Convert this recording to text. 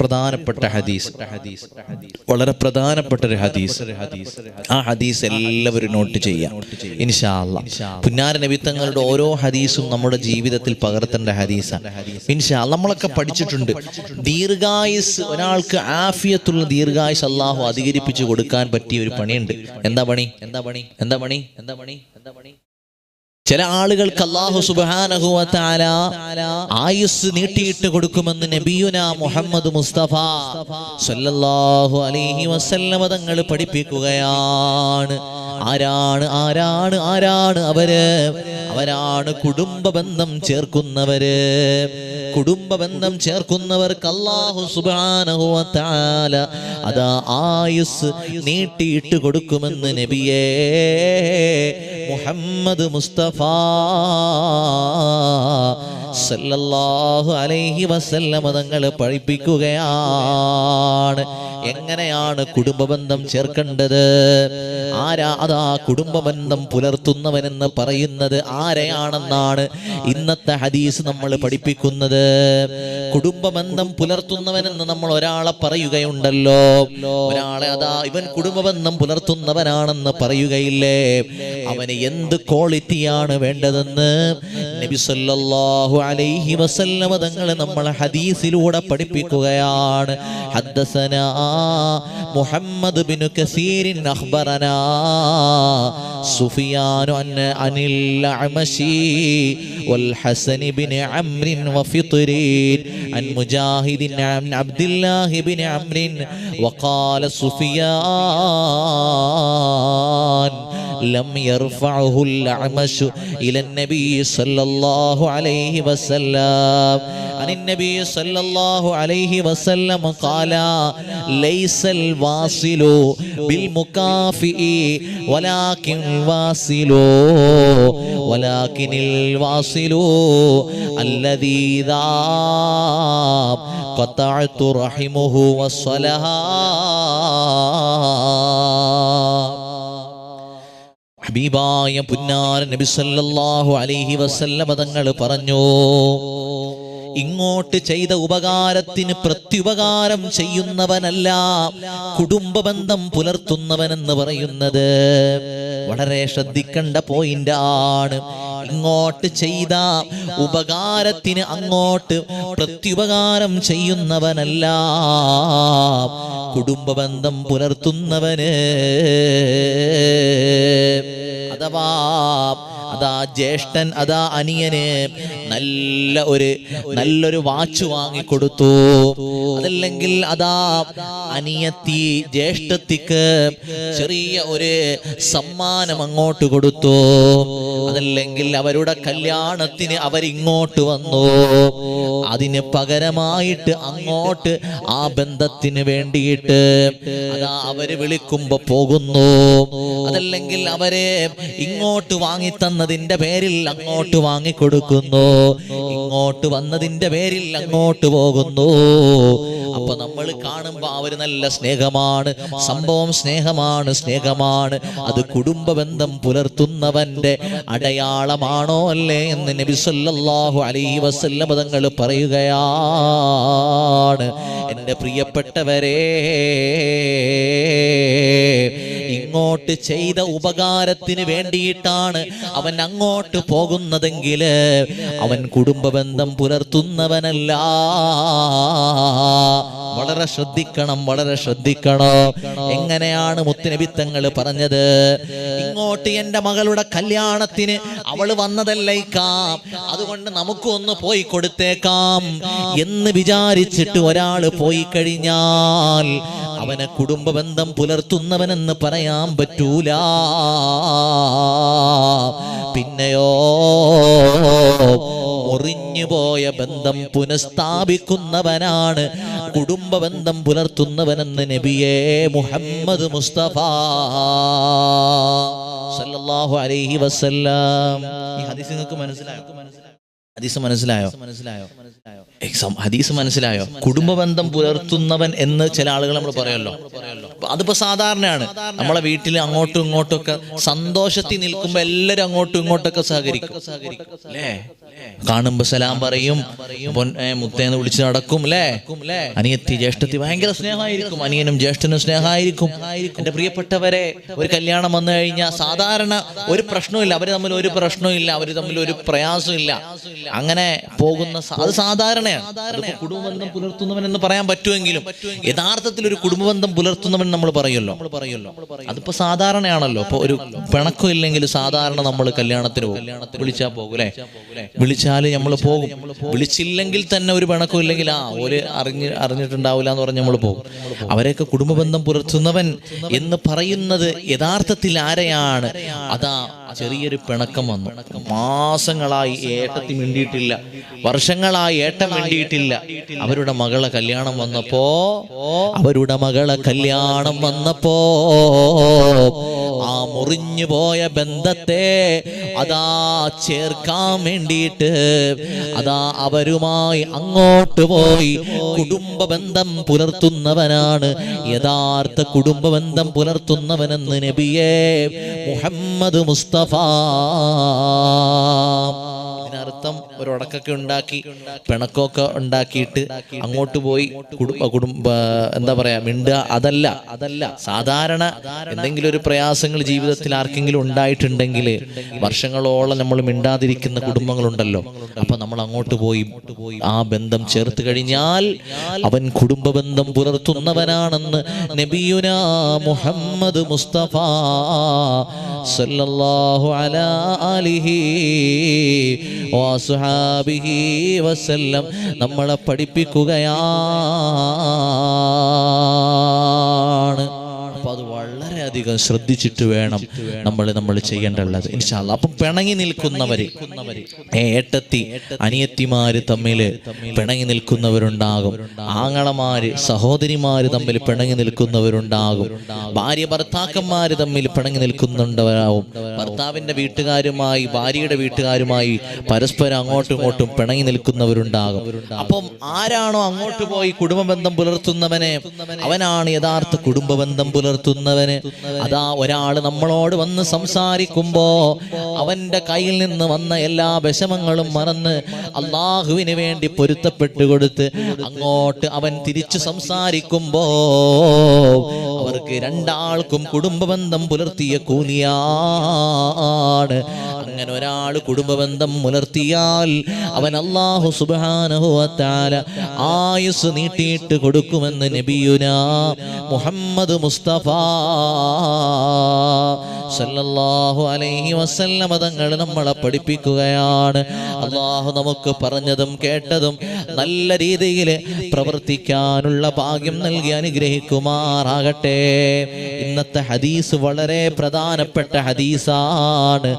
പ്രധാനപ്പെട്ട ഹദീസ്. വളരെ പ്രധാനപ്പെട്ട ഒരു ഹദീസ്. ആ ഹദീസ് എല്ലാവരും നോട്ട് ചെയ്യാം. ഇൻഷാല്ല പുന്നാര നബിത്തങ്ങളുടെ ഓരോ ഹദീസും നമ്മുടെ ജീവിതത്തിൽ പകർത്തേണ്ട ഹദീസാണ് ഇൻഷാ. നമ്മളൊക്കെ പഠിച്ചിട്ടുണ്ട്. ദീർഘായുസ് ഒരാൾക്ക് ആഫിയത്തുള്ള ദീർഘായുസ് അള്ളാഹു അധികരിപ്പിച്ചു കൊടുക്കാൻ പറ്റിയ ഒരു പണിയുണ്ട്. എന്താ പണി? എന്താ പണി? എന്താ പണി? എന്താ പണി? എന്താ പണി? ചില ആളുകൾക്ക് അള്ളാഹു സുബാനഹുല ആയുസ് നീട്ടിയിട്ട് കൊടുക്കുമെന്ന് നബിയുന മുഹമ്മദ് മുസ്തഫ സല്ലല്ലാഹു അലൈഹി വസല്ലമ തങ്ങൾ പഠിപ്പിക്കുകയാണ്. ആരാണ് ആരാണ് ആരാണ് അവർ? അവരാണ് കുടുംബ ബന്ധം ചേർക്കുന്നവര്. കുടുംബ ബന്ധം ചേർക്കുന്നവർക്ക് അള്ളാഹു സുബാനഹുല അതാ ആയുസ് നീട്ടിയിട്ട് കൊടുക്കുമെന്ന് നബിയേ മുഹമ്മദ് മുസ്തഫ സല്ലല്ലാഹു അലൈഹി വസല്ലമ തങ്ങൾ പഠിപ്പിക്കുകയാണ്. എങ്ങനെയാണ് കുടുംബബന്ധം ചേർക്കേണ്ടത്? ആരാ അതാ കുടുംബബന്ധം പുലർത്തുന്നവനെന്ന് പറയുന്നത്? ആരെയാണെന്നാണ് ഇന്നത്തെ ഹദീസ് നമ്മൾ പഠിപ്പിക്കുന്നത്. കുടുംബബന്ധം പുലർത്തുന്നവനെന്ന് നമ്മൾ ഒരാളെ പറയുകയുണ്ടല്ലോ. ഒരാളെ അതാ ഇവൻ കുടുംബബന്ധം പുലർത്തുന്നവനാണെന്ന് പറയുകയില്ലേ? അവന് എന്ത് ക്വാളിറ്റിയാണ് വേണ്ടതെന്ന് സല്ലല്ലാഹു അലൈഹി വസല്ലമ തങ്ങൾ നമ്മൾ ഹദീസിലൂടെ പഠിപ്പിക്കുകയാണ്. ഹദ്ദസനാ محمد بن كثير أخبرنا سفيان عن, عن الأعمشي والحسن بن عمرو وفطرين عن مجاهد عن عبد الله بن عمرو وقال سفيان لم يرفعه الأعمش إلى النبي صلى الله عليه وسلم. عن النبي صلى الله عليه وسلم قال ليس الواصل بالمكافئ ولكن الواصل. ولكن الواصل الذي ذا قطعت رحمه والصلاة ഹബീബായ പുന്നാര നബി സല്ലല്ലാഹു അലൈഹി വസല്ലമ തങ്ങൾ പറഞ്ഞു ഇങ്ങോട്ട് ചെയ്ത ഉപകാരത്തിന് പ്രത്യുപകാരം ചെയ്യുന്നവനല്ല കുടുംബ കുടുംബബന്ധം പുലർത്തുന്നവനെന്ന് പറയുന്നത്. വളരെ ശ്രദ്ധിക്കേണ്ട പോയിന്റ് ആണ്. ഇങ്ങോട്ട് ചെയ്ത ഉപകാരത്തിന് അങ്ങോട്ട് പ്രത്യുപകാരം ചെയ്യുന്നവനല്ല കുടുംബ ബന്ധം പുലർത്തുന്നവന്. जदबाब അതാ ജ്യേഷ്ഠൻ അതാ അനിയന്. നല്ല ഒരു നല്ലൊരു വാച്ച് വാങ്ങിക്കൊടുത്തു. അതല്ലെങ്കിൽ അതാ അനിയത്തി ജ്യേഷ്ഠത്തിക്ക് ചെറിയ ഒരു സമ്മാനം അങ്ങോട്ട് കൊടുത്തു. അതല്ലെങ്കിൽ അവരുടെ കല്യാണത്തിന് അവരിങ്ങോട്ട് വന്നു. അതിന് പകരമായിട്ട് അങ്ങോട്ട് ആ ബന്ധത്തിന് വേണ്ടിയിട്ട് അതാ അവർ വിളിക്കുമ്പോ പോകുന്നു. അതല്ലെങ്കിൽ അവരെ ഇങ്ങോട്ട് വാങ്ങി തന്നതിന്റെ പേരിൽ അങ്ങോട്ട് വാങ്ങിക്കൊടുക്കുന്നു. ഇങ്ങോട്ട് വന്നതിന്റെ പേരിൽ അങ്ങോട്ട് പോകുന്നു. അപ്പൊ നമ്മൾ കാണുമ്പോ അവർ നല്ല സ്നേഹമാണ്. സംഭവം സ്നേഹമാണ് സ്നേഹമാണ്. അത് കുടുംബ ബന്ധം പുലർത്തുന്നവന്റെ അടയാളമാണോ അല്ലേ എന്ന് നബി സല്ലല്ലാഹു അലൈഹി വസല്ലം തങ്ങൾ പറയുകയാണ്. എന്റെ പ്രിയപ്പെട്ടവരെ ഇങ്ങോട്ട് ചെയ്ത ഉപകാരത്തിന് വേണ്ടിയിട്ടാണ് അവൻ അങ്ങോട്ട് പോകുന്നതെങ്കിൽ അവൻ കുടുംബബന്ധം പുലർത്തുന്നവനല്ല. വളരെ ശ്രദ്ധിക്കണം വളരെ ശ്രദ്ധിക്കണം. എങ്ങനെയാണ് മുത്തുനബിത്തങ്ങൾ പറഞ്ഞത്? ഇങ്ങോട്ട് എന്റെ മകളുടെ കല്യാണത്തിന് അവൾ വന്നതല്ലേക്കാം അതുകൊണ്ട് നമുക്ക് ഒന്ന് പോയി കൊടുത്തേക്കാം എന്ന് വിചാരിച്ചിട്ട് ഒരാൾ പോയി കഴിഞ്ഞാൽ അവനെ കുടുംബ ബന്ധം പുലർത്തുന്നവനെന്ന് പറയാൻ പറ്റൂല. പിന്നെയോ മുറിഞ്ഞുപോയ ബന്ധം പുനഃസ്ഥാപിക്കുന്നവനാണ് കുടുംബ ബന്ധം പുലർത്തുന്നവനെന്ന് നബിയേ മുഹമ്മദ് മുസ്തഫ സല്ലല്ലാഹു അലൈഹി വസല്ലം. ഈ ഹദീസ് നിങ്ങൾക്ക് മനസ്സിലായോ? ഹദീസ് മനസ്സിലായോ? മനസ്സിലായോ എക്സാം ഹദീസ് മനസ്സിലായോ? കുടുംബ ബന്ധം പുലർത്തുന്നവൻ എന്ന് ചില ആളുകൾ നമ്മൾ പറയല്ലോ അതിപ്പോ സാധാരണയാണ്. നമ്മളെ വീട്ടിൽ അങ്ങോട്ടും ഇങ്ങോട്ടും ഒക്കെ സന്തോഷത്തിൽ നിൽക്കുമ്പോ എല്ലാരും അങ്ങോട്ടും ഇങ്ങോട്ടൊക്കെ സഹകരിക്കും. കാണുമ്പോ സലാം പറയും മുത്തേന്ന് വിളിച്ച് നടക്കും അല്ലേ അനിയത്തി ജ്യേഷ്ഠത്തി ഭയങ്കര സ്നേഹമായിരിക്കും അനിയനും ജ്യേഷ്ഠനും സ്നേഹമായിരിക്കും. എന്റെ പ്രിയപ്പെട്ടവരെ ഒരു കല്യാണം വന്നു കഴിഞ്ഞാൽ സാധാരണ ഒരു പ്രശ്നവും ഇല്ല. അവർ തമ്മിൽ ഒരു പ്രശ്നവും ഇല്ല അവർ തമ്മിൽ ഒരു പ്രയാസമില്ല അങ്ങനെ പോകുന്ന അത് സാധാരണയാണ്. കുടുംബ കുടുംബബന്ധം പുലർത്തുന്നവൻ എന്ന് പറയാൻ പറ്റുമെങ്കിലും യഥാർത്ഥത്തിൽ ഒരു കുടുംബബന്ധം പുലർത്തുന്നവൻ നമ്മൾ പറയുമല്ലോ. പറയുമല്ലോ. അതിപ്പോ സാധാരണയാണല്ലോ. ഇപ്പൊ ഒരു പിണക്കം ഇല്ലെങ്കിൽ സാധാരണ നമ്മൾ കല്യാണത്തിന് പോകും. വിളിച്ചാൽ പോകും അല്ലെ? വിളിച്ചാൽ നമ്മൾ പോകും. വിളിച്ചില്ലെങ്കിൽ തന്നെ ഒരു പിണക്കം ഇല്ലെങ്കിൽ ആ ഓര് അറിഞ്ഞ് അറിഞ്ഞിട്ടുണ്ടാവില്ല എന്ന് പറഞ്ഞ് നമ്മൾ പോകും. അവരെയൊക്കെ കുടുംബബന്ധം പുലർത്തുന്നവൻ എന്ന് പറയുന്നത് യഥാർത്ഥത്തിൽ ആരെയാണ്? അതാ ചെറിയൊരു പിണക്കം വന്നു. മാസങ്ങളായി ഏട്ടത്തി മിണ്ടിയിട്ടില്ല വർഷങ്ങളായി ഏട്ടം മിണ്ടിയിട്ടില്ല അവരുടെ മകളെ കല്യാണം വന്നപ്പോ അവരുടെ മകളെ കല്യാണം വന്നപ്പോ ആ മുറിഞ്ഞു പോയ ബന്ധത്തെ അതാ ചേർക്കാൻ വേണ്ടിയിട്ട് അതാ അവരുമായി അങ്ങോട്ട് പോയി കുടുംബ ബന്ധം പുലർത്തുന്നവനാണ്. യഥാർത്ഥ കുടുംബ ബന്ധം പുലർത്തുന്നവനെന്ന് നബിയെ മുഹമ്മദ് മുസ്തഫ. ഒരു ഉടക്കൊക്കെ ഉണ്ടാക്കി പിണക്കമൊക്കെ ഉണ്ടാക്കിയിട്ട് അങ്ങോട്ട് പോയി കുടുംബ കുടുംബ എന്താ പറയാ മിണ്ടുക അതല്ല. അതല്ല സാധാരണ എന്തെങ്കിലും ഒരു പ്രയാസങ്ങൾ ജീവിതത്തിൽ ആർക്കെങ്കിലും ഉണ്ടായിട്ടുണ്ടെങ്കിൽ വർഷങ്ങളോളം നമ്മൾ മിണ്ടാതിരിക്കുന്ന കുടുംബങ്ങളുണ്ടല്ലോ. അപ്പൊ നമ്മൾ അങ്ങോട്ട് പോയി ആ ബന്ധം ചേർത്ത് കഴിഞ്ഞാൽ അവൻ കുടുംബ ബന്ധം പുലർത്തുന്നവനാണെന്ന് നബിയുന മുഹമ്മദ് മുസ്തഫ സല്ലല്ലാഹു അലാ ആലിഹി വസ്ഹാബിഹി വസല്ലം. നമ്മളെ അത് വളരെയധികം ശ്രദ്ധിച്ചിട്ട് വേണം നമ്മൾ നമ്മൾ ചെയ്യേണ്ടത്. ഇൻഷാല്ല അപ്പം പിണങ്ങി നിൽക്കുന്നവര് ഏട്ടത്തി അനിയത്തിമാര് തമ്മിൽ പിണങ്ങി നിൽക്കുന്നവരുണ്ടാകും. ആങ്ങളമാര് സഹോദരിമാര് തമ്മിൽ പിണങ്ങി നിൽക്കുന്നവരുണ്ടാകും. ഭാര്യ ഭർത്താക്കന്മാര് തമ്മിൽ പിണങ്ങി നിൽക്കുന്നുണ്ടാവും ഭർത്താവിന്റെ വീട്ടുകാരുമായി ഭാര്യയുടെ വീട്ടുകാരുമായി പരസ്പരം അങ്ങോട്ടും ഇങ്ങോട്ടും പിണങ്ങി നിൽക്കുന്നവരുണ്ടാകും. അപ്പം ആരാണോ അങ്ങോട്ട് പോയി കുടുംബ ബന്ധം പുലർത്തുന്നവനെ അവനാണ് യഥാർത്ഥ കുടുംബ ബന്ധം പുലർത്തുന്നവന്. അതാ ഒരാൾ നമ്മളോട് വന്ന് സംസാരിക്കുമ്പോ അവന്റെ കയ്യിൽ നിന്ന് വന്ന എല്ലാ വിഷമങ്ങളും മറന്ന് അള്ളാഹുവിന് വേണ്ടി പൊരുത്തപ്പെട്ടു കൊടുത്ത് അങ്ങോട്ട് അവൻ തിരിച്ചു സംസാരിക്കുമ്പോ അവർക്ക് രണ്ടാൾക്കും കുടുംബബന്ധം പുലർത്തിയ കൂലിയാണ്. ഒരാൾ കുടുംബബന്ധം പുലർത്തിയാൽ അവൻ അള്ളാഹു സുബാനഹുവത്താല ആയുസ് നീട്ടിയിട്ട് കൊടുക്കുമെന്ന് നബിയുന മുഹമ്മദ് മുസ്തഫ സല്ലല്ലാഹു അലൈഹി വസല്ലമ തങ്ങൾ നമ്മളെ പഠിപ്പിക്കുകയാണ്. അള്ളാഹു നമുക്ക് പറഞ്ഞതും കേട്ടതും നല്ല രീതിയിൽ പ്രവർത്തിക്കാനുള്ള ഭാഗ്യം നൽകി അനുഗ്രഹിക്കുമാറാകട്ടെ. ഇന്നത്തെ ഹദീസ് വളരെ പ്രധാനപ്പെട്ട ഹദീസാണ്.